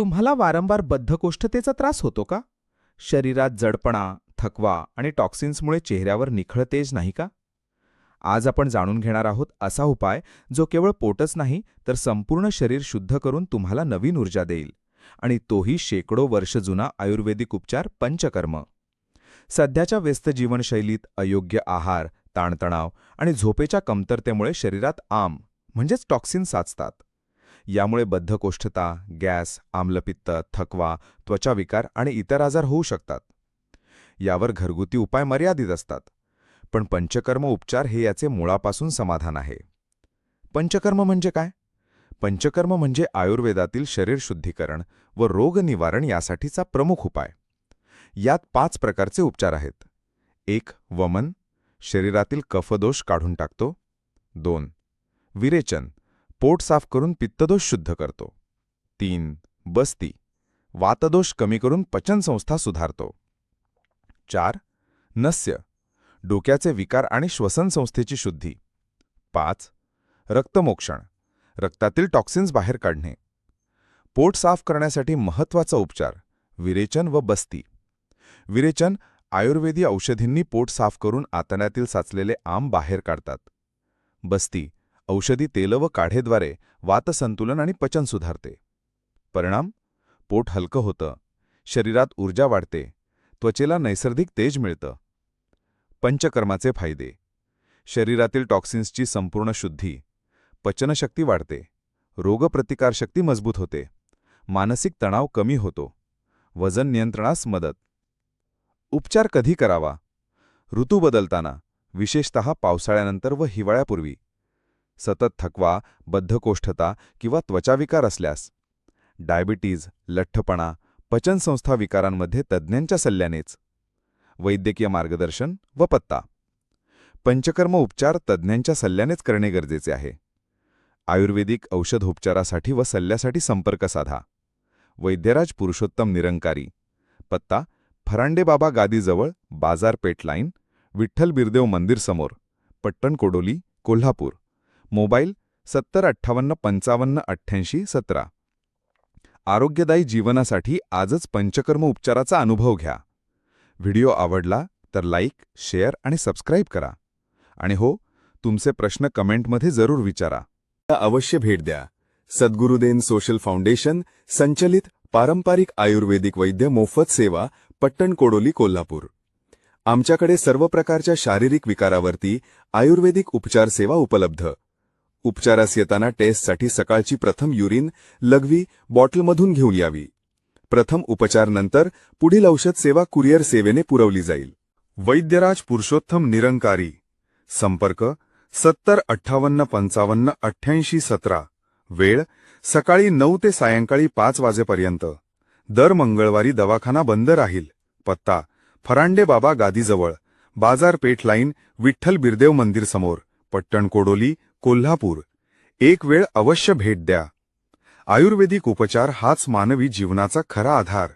तुम्हाला वारंवार बद्धकोष्ठतेचा त्रास होतो का? शरीरात जडपणा थकवा आणि टॉक्सिन्समुळे चेहऱ्यावर निखळ तेज नाही का? आज आपण जाणून घेणार आहोत असा उपाय जो केवळ पोटच नाही तर संपूर्ण शरीर शुद्ध करून तुम्हाला नवीन ऊर्जा देईल. आणि तोही शेकडो वर्ष जुना आयुर्वेदिक उपचार पंचकर्म. सध्याच्या व्यस्त जीवनशैलीत अयोग्य आहार ताणतणाव आणि झोपेच्या कमतरतेमुळे शरीरात आम म्हणजेच टॉक्सिन साचतात. यामुळे बद्धकोष्ठता गॅस आम्लपित्त थकवा त्वचाविकार आणि इतर आजार होऊ शकतात. यावर घरगुती उपाय मर्यादित असतात. पण पंचकर्म उपचार हे याचे मुळापासून समाधान आहे. पंचकर्म म्हणजे काय? पंचकर्म म्हणजे आयुर्वेदातील शरीर शुद्धीकरण व रोगनिवारण यासाठीचा प्रमुख उपाय. यात पाच प्रकारचे उपचार आहेत. एक वमन. शरीरातील कफदोष काढून टाकतो. दोन विरेचन. पोट साफ करून पित्तदोष शुद्ध करतो. तीन बस्ती. वातदोष कमी करून पचनसंस्था सुधारतो. चार नस्य. डोक्याचे विकार आणि श्वसनसंस्थेची शुद्धी. पाच रक्तमोक्षण. रक्तातील टॉक्सिन्स बाहेर काढणे. पोट साफ करण्यासाठी महत्त्वाचा उपचार विरेचन व बस्ती. विरेचन आयुर्वेदी औषधींनी पोट साफ करून आतण्यातील साचलेले आम बाहेर काढतात. बस्ती. औषधी तेल व काढेद्वारे वातसंतुलन आणि पचन सुधारते. परिणाम? पोट हलकं होतं. शरीरात ऊर्जा वाढते. त्वचेला नैसर्गिक तेज मिळतं. पंचकर्माचे फायदे. शरीरातील टॉक्सिन्सची संपूर्ण शुद्धी. पचनशक्ती वाढते. रोगप्रतिकारशक्ती मजबूत होते. मानसिक तणाव कमी होतो. वजन नियंत्रणास मदत. उपचार कधी करावा? ऋतू बदलताना विशेषतः पावसाळ्यानंतर व हिवाळ्यापूर्वी. सतत थकवा बद्धकोष्ठता किंवा त्वचाविकार असल्यास. डायबिटीज लठ्ठपणा पचनसंस्था विकारांमध्ये तज्ज्ञांच्या सल्ल्यानेच. वैद्यकीय मार्गदर्शन व पत्ता. पंचकर्म उपचार तज्ज्ञांच्या सल्ल्यानेच करणे गरजेचे आहे. आयुर्वेदिक औषधोपचारासाठी व सल्ल्यासाठी संपर्क साधा. वैद्यराज पुरुषोत्तम निरंकारी. पत्ता फरांडेबाबा गादीजवळ बाजारपेठ लाईन विठ्ठल बिरदेव मंदिर समोर पट्टण कोडोली कोल्हापूर. मोबाईल सत्तर अठ्ठावन्न पंचावन्न अठ्ठ्याऐंशी सतरा. आरोग्यदायी जीवनासाठी आजच पंचकर्म उपचाराचा अनुभव घ्या. व्हिडिओ आवडला तर लाईक शेअर आणि सबस्क्राईब करा. आणि हो तुमचे प्रश्न कमेंटमध्ये जरूर विचारा. अवश्य भेट द्या. सद्गुरुदेन सोशल फाउंडेशन संचलित पारंपरिक आयुर्वेदिक वैद्य मोफत सेवा पट्टण कोडोली कोल्हापूर. आमच्याकडे सर्व प्रकारच्या शारीरिक विकारावरती आयुर्वेदिक उपचार सेवा उपलब्ध. उपचारास येताना टेस्टसाठी सकाळची प्रथम युरिन लघवी बॉटलमधून घेऊन यावी. प्रथम उपचार नंतर पुढील औषध सेवा कुरिअर सेवेने पुरवली जाईल. वैद्यराज पुरुषोत्तम निरंकारी. संपर्क सत्तर अठ्ठावन्न पंचावन्न अठ्ठ्याऐंशी सतरा. वेळ सकाळी नऊ ते सायंकाळी पाच वाजेपर्यंत. दर मंगळवारी दवाखाना बंद राहील. पत्ता फरांडे बाबा गादीजवळ. बाजारपेठ लाईन विठ्ठल बिरदेव मंदिर समोर. पट्टण कोडोली कोल्हापूर. एक वेळ अवश्य भेट द्या. आयुर्वेदिक उपचार हाच मानवी जीवनाचा खरा आधार.